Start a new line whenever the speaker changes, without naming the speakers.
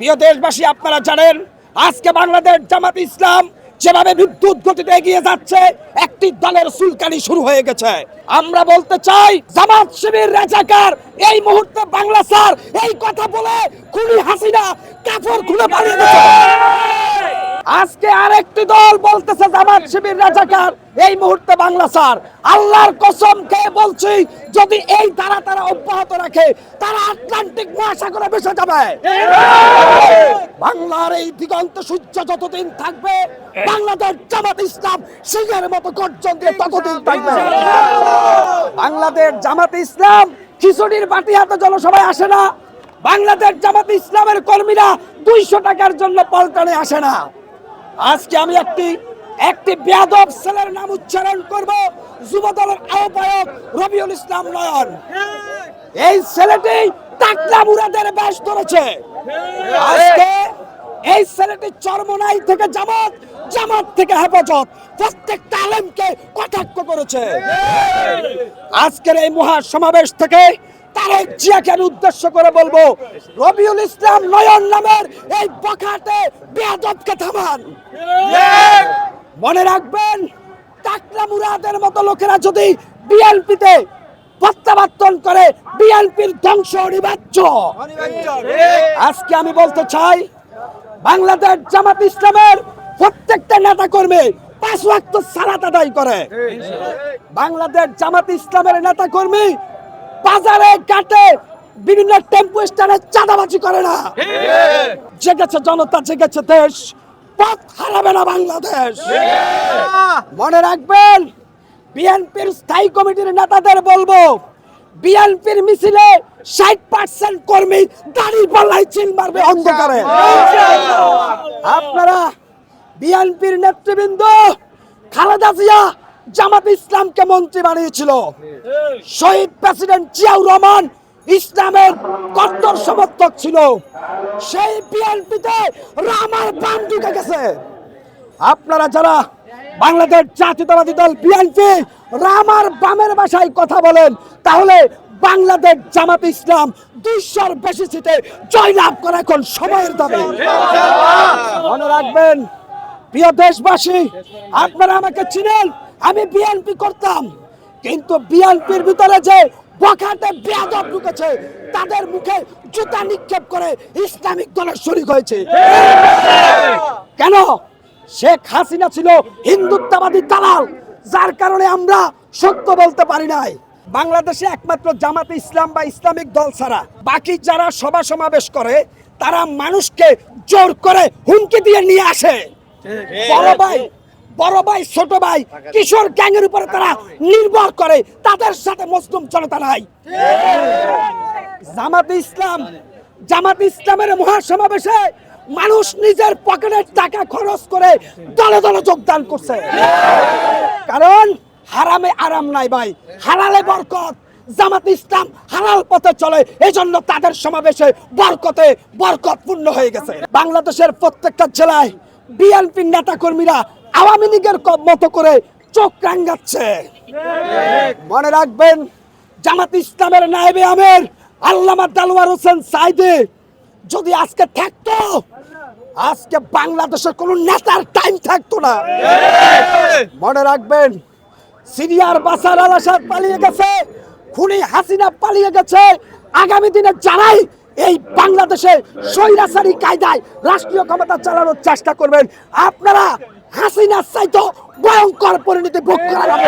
প্রিয় দেশবাসী, আপনারা জানেন, আজকে বাংলাদেশ জামাত ইসলাম যেভাবে বিদ্যুৎ গতিতে এগিয়ে যাচ্ছে, একটি দলের সুলকানি শুরু হয়ে গেছে। আমরা বলতে চাই, জামাত শিবির রাজাকার, এই মুহূর্তে বাংলা স্যার এই কথা বলে খুনি হাসিনা কাপড় খুলে পালিয়ে গেছে। আজকে আরেকটি দল বলতেছে জামাত শিবির রাজাকার, এই মুহূর্তে বাংলা স্যার। আল্লাহর কসম খেয়ে বলছি, যদি এই তারা তারা অব্যাহত রাখে, তারা আটলান্টিক মহাসাগরে ভেসে যাবে। বাংলার এই দিগন্ত সূর্য যতদিন থাকবে, বাংলাদেশ জামাত ইসলাম সিংহের মতো গর্জন দিয়ে ততদিন থাকবে। বাংলাদেশ জামাত ইসলাম খিচুড়ির বাটি হাতে জনসভায় আসে না। বাংলাদেশ জামাত ইসলামের কর্মীরা দুইশো টাকার জন্য পল্টনে আসে না। আজকে আমি একটি একটি বেয়াদব ছেলের নাম উচ্চারণ করব, যুবদলের আহ্বায়ক রবিউল ইসলাম নয়ন। এই ছেলেটি টাকলা মুরাদের বেশ ধরেছে। আজকে এই ছেলেটি চরমনাই থেকে জামাত জামাত থেকে হেফাজত, প্রত্যেকটা আলেমকে কটাক্ষ করেছে। আজকের এই মহা সমাবেশ থেকে তারেক জিয়াকে আমি উদ্দেশ্য করে বলব, রবিউল ইসলাম নয়ন নামের এই বখাটে বেয়াদবকে থামান। মনে রাখবেন, টাকলা মুরাদের মতো লোকেরা যদি বিএনপিতে প্রত্যাবর্তন করে, বিএনপির ধ্বংস অনিবার্য। আজকে আমি বলতে চাই, বাংলাদেশ জামাত ইসলামের প্রত্যেকটা নেতা কর্মী পাঁচ ওয়াক্ত সালাত আদায় করে। বাংলাদেশ জামাত ইসলামের নেতা কর্মী বাজারে, ঘাটে বিভিন্ন টেম্পু স্ট্যান্ডে চাঁদাবাজি করে না। জেগেছে জনতা, জেগেছে দেশ, পথ হারাবে না বাংলাদেশ। মনে রাখবেন, বিএনপির স্থায়ী কমিটির নেতাদের বলব, বিএনপির মিছিলে ষাট পার্সেন্ট কর্মী দাড়ি পাল্লাই চিল মারবে অন্ধকারে। আপনারা বিএনপির নেতৃবৃন্দ, খালেদা জিয়া জামাত ইসলামকে মন্ত্রী বানিয়েছিল। শহীদ প্রেসিডেন্ট জিয়াউর রহমান ইসলামের কট্টর সমর্থক ছিল। সেই বিএনপিতে রামার বাম ঢুকে গেছে। আপনারা যারা বাংলাদেশ জাতীয়তাবাদী দল বিএনপি রামার বামের ভাষায় কথা বলেন, তাহলে বাংলাদেশ জামাত ইসলাম দুইশোর বেশি সিটে জয়লাভ করা এখন সময়ের দাবি। মনে রাখবেন, প্রিয় দেশবাসী, আপনারা আমাকে চিনেন আমি বিএনপি করতাম, কিন্তু বিএনপির ভিতরে যে বখাটে বেয়াদব ঢুকেছে, তাদের মুখে জুতা নিক্ষেপ করে ইসলামিক দলের শরিক হয়েছে। কেন? শেখ হাসিনা ছিল হিন্দুত্ববাদী দালাল, যার কারণে আমরা সত্য বলতে পারি নাই। বাংলাদেশে একমাত্র জামাতে ইসলাম বা ইসলামিক দল ছাড়া বাকি যারা সভা সমাবেশ করে, তারা মানুষকে জোর করে হুমকি দিয়ে নিয়ে আসে। বড় ভাই বড় ভাই ছোট ভাই কিশোর গ্যাংয়ের উপরে তারা নির্ভর করে তাদের সাথে মুসলিম জনতা নাই। জামাতে ইসলাম জামাত ইসলামের মহাসমাবেশে মানুষ নিজের পকেটের টাকা খরচ করে দলে দলে যোগদান করছে। কারণ হারামে আরাম নাই ভাই হারালে বরকত। জামাত ইসলাম হালাল পথে চলে এই জন্য তাদের সমাবেশে বরকতে বরকত পূর্ণ হয়ে গেছে। বাংলাদেশের প্রত্যেকটা জেলায় বিএনপি নেতা কর্মীরা আওয়ামী লীগের মতো করে চোখ রাঙ্গাচ্ছে। মনে রাখবেন, জামাত ইসলামের নায়েবে আমের আল্লামা দালওয়ার হোসেন সাইদে যদি আজকে থাকতো, আজকে বাংলাদেশের কোন নেতার টাইম থাকতো না। মনে রাখবেন, সিরিয়ার বাসার আল আসাদ পালিয়ে গেছে, খুনি হাসিনা পালিয়ে গেছে। আগামী দিনে যারাই এই বাংলাদেশে স্বৈরাচারী কায়দায় রাষ্ট্রীয় ক্ষমতা চালানোর চেষ্টা করবেন, আপনারা হাসিনার চাইতো ভয়ঙ্কর পরিণতি ভোগ করার।